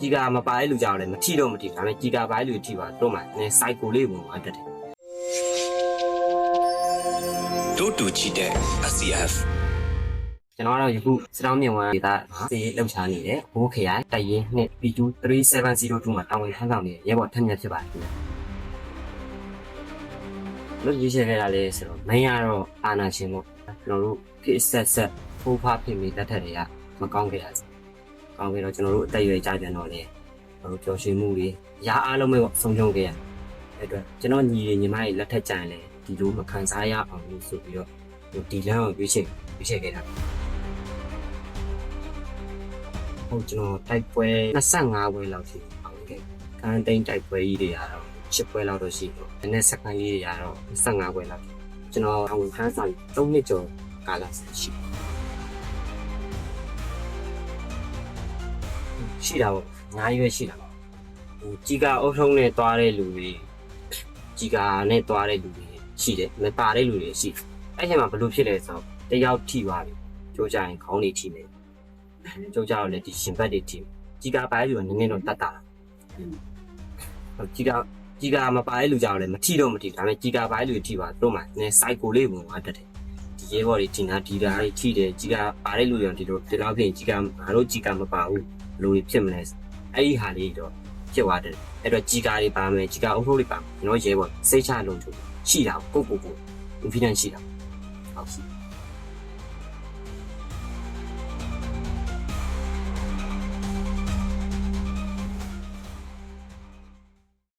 ကြီးကာမပါတဲ့လူကြောင့်လည်းမထီတော့မထီဒါပေမဲ့ကြီးကာပါတဲ့လူထီပါတော့မှနည်း cycle လေးဝင်သွားတတ်တယ်တို့တူချီတဲ့ SCF ကျွန်တော်ကတော့ယခုစတောင်းမြင့်ဝမ်းဒေသမှာစီရေးလှုပ်ရှားနေတဲ့ဘိုးခရိုင်တိုင်ရင်နှစ် P2 3702မှာတာဝန်ထမ်းဆောင်နေတဲ့ရဲဘော်ထက်မြက်ဖြစ်ပါတယ်ခင်ဗျာလို့ရေးချင်ခဲ့တာလေဆိုတော့မင်းကတော့အာနာရှင်ပေါ့ကျွန်တော်တို့ဖြစ်ဆက်ဆက်ဖိုးဖားဖြစ်မိတတ်တဲ့တွေကမကောင်းခဲ့ရဘူး ကောင်းပြီးတော့ကျွန်တော်တို့အသက်အရွယ်ကြာပြန်တော့လေကျွန်တော်တို့ပျော်ရွှင်မှုတွေရာအားလုံးပဲပေါ့ဆုံးရှုံးခဲ့ရအဲ့အတွက်ကျွန်တော်ညီတွေညီမတွေလက်ထက်ကြရင်လေဒီလိုမခံစားရအောင်လို့ဆိုပြီးတော့ဒီလမ်းကိုရွေးချယ်ရွေးချယ်ခဲ့တာဟုတ်ကျွန်တော်တိုက်ပွဲ25ပွဲလောက်ရှိအောင်ခဲ့ကန်းတိန်တိုက်ပွဲကြီးတွေကတော့10ပွဲလောက်တော့ရှိတော့နည်းနည်းစက္ကန့်လေးတွေကတော့25ပွဲလောက်ကျွန်တော်အဝင်ဖန်းဆောင်3နှစ်ကျော်ကာလရှိ ရှိတာပေါ့ညာရွယ်ရှိတာပေါ့ဟိုကြီးကအုပ်ထုံးနဲ့တွားတဲ့လူတွေကြီးကနဲ့တွားတဲ့လူတွေရှိတယ်မပါတဲ့လူတွေရှိတယ်အဲ့ချိန်မှာဘယ်လိုဖြစ်လဲဆိုတော့တယောက်ထိသွားပြီကြိုးကြရင်ခေါင်းတွေထိနေကျုပ်ကြတော့လေဒီရှင်ဘက်တွေทีကြီးကာပါရဲ့လူကနည်းနည်းတော့တတ်တာဟုတ်ကြီးကာကြီးကာမပါရဲ့လူကြတော့လေမထီတော့မထီဒါပေမဲ့ကြီးကာပါရဲ့လူထီပါတို့မှနည်း cycle လေးဝင်သွားတတ်တယ်ဒီရဲဘော်တွေဒီနာဒီတာတွေထီတယ်ကြီးကာပါတဲ့လူတွေဒီလိုဒီလောက်ပြင်ကြီးကာငါတို့ကြီးကာမပါဘူး ဘယ်လိုဖြစ်မလဲအဲ့ဒီဟာလေးတော့ဖြစ်သွားတယ်အဲ့တော့ကြီးကာတွေပါမယ်ကြီးကာအုပ်ထုပ်တွေပါမယ်ကျွန်တော်ရဲဘော်စိတ်ချလုံးချုံရှိတာကိုကိုကို confidence ရှိတာဟုတ်